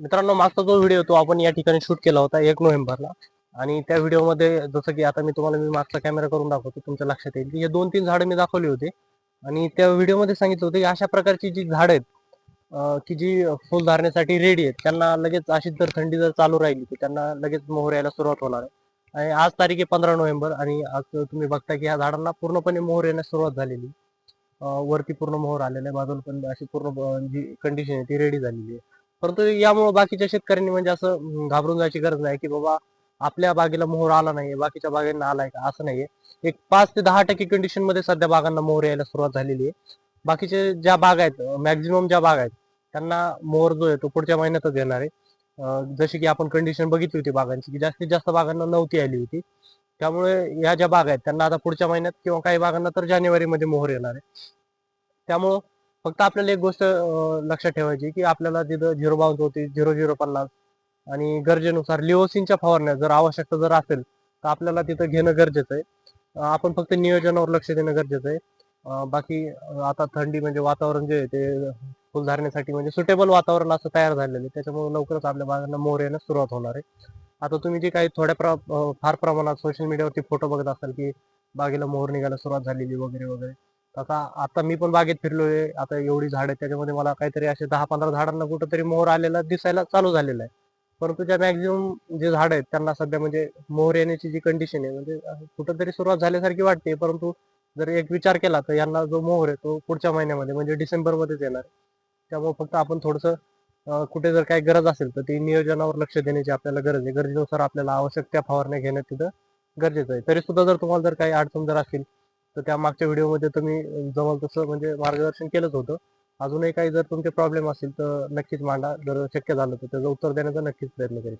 मित्रांनो मागचा जो व्हिडिओ तो आपण या ठिकाणी शूट केला होता एक नोव्हेंबरला. आणि त्या व्हिडिओमध्ये जसं की आता मी तुम्हाला मी मागचा कॅमेरा करून दाखवतो तुमच्या लक्षात येईल. की हे दोन तीन झाडं मी दाखवली होती. आणि त्या व्हिडिओमध्ये सांगितलं होतं की अशा प्रकारची जी झाडं आहेत की जी फुल धारण्यासाठी रेडी आहेत त्यांना लगेच अशी जर थंडी जर चालू राहिली तर त्यांना लगेच मोहर यायला सुरुवात होणार आहे. आणि आज तारीख आहे पंधरा नोव्हेंबर आणि आज तुम्ही बघता की ह्या झाडांना पूर्णपणे मोहर येण्यास सुरुवात झालेली. वरती पूर्ण मोहर आलेला आहे बाजूला पण अशी पूर्ण जी कंडिशन आहे ती रेडी झालेली आहे. परंतु यामुळे बाकीच्या शेतकऱ्यांनी म्हणजे असं घाबरून जायची गरज नाही की बाबा आपल्या बागेला मोहर आला नाहीये बाकीच्या बागांना आलाय का? असं नाहीये. एक पाच ते दहा टक्के कंडिशनमध्ये सध्या बागांना मोहर यायला सुरुवात झालेली आहे. बाकीचे ज्या बाग आहेत मॅक्झिमम ज्या बाग आहेत त्यांना मोहर जो आहे तो पुढच्या महिन्यातच येणार आहे. जसे जशी की आपण कंडिशन बघितली होती बागांची की जास्तीत जास्त बागांना नव्हती आली होती. त्यामुळे या ज्या बाग आहेत त्यांना आता पुढच्या महिन्यात किंवा काही बागांना तर जानेवारीमध्ये मोहर येणार आहे. त्यामुळं फक्त आपल्याला एक गोष्ट लक्षात ठेवायची की आपल्याला तिथं झिरो बाउन्स होती झिरो झिरो पन्नास. आणि गरजेनुसार लिओसिनच्या फवारण्या जर आवश्यकता जर असेल तर आपल्याला तिथं घेणं गरजेचं आहे. आपण फक्त नियोजनावर लक्ष देणं गरजेचं आहे. बाकी आता थंडी म्हणजे वातावरण जे आहे ते फुलधारण्यासाठी म्हणजे सुटेबल वातावरण असं तयार झालेलं आहे. त्याच्यामुळे लवकरच आपल्या बागांना मोर येणं सुरुवात होणार आहे. आता तुम्ही जे काही थोड्या फार प्रमाणात सोशल मीडियावरती फोटो बघत असाल की बागेला मोहर निघायला सुरुवात झालेली वगैरे वगैरे. आता आता मी पण बागेत फिरलोय. आता एवढी झाड आहे त्याच्यामध्ये मला काहीतरी असे दहा पंधरा झाडांना कुठंतरी मोहर आलेला दिसायला चालू झालेला आहे. परंतु ज्या मॅक्झिमम जे झाड आहेत त्यांना सध्या म्हणजे मोहर येण्याची जी कंडिशन आहे म्हणजे कुठंतरी सुरुवात झाल्यासारखी वाटते. परंतु जर एक विचार केला तर यांना जो मोहर आहे तो पुढच्या महिन्यामध्ये म्हणजे डिसेंबर मध्येच येणार त्यामुळे फक्त आपण थोडंसं कुठे जर काही गरज असेल तर ती नियोजनावर लक्ष देण्याची आपल्याला गरज आहे. गरजेनुसार आपल्याला आवश्यक त्या फवारण्या घेणं तिथं गरजेचं आहे. तरी सुद्धा जर तुम्हाला जर काही अडचण जर असेल तर त्या मागच्या व्हिडिओमध्ये तुम्ही जवळ तसं म्हणजे मार्गदर्शन केलंच होतं. अजूनही काही जर तुमचे प्रॉब्लेम असतील तर नक्कीच मांडा. जर शक्य झालं तर त्याचं उत्तर देण्याचा नक्कीच प्रयत्न करेल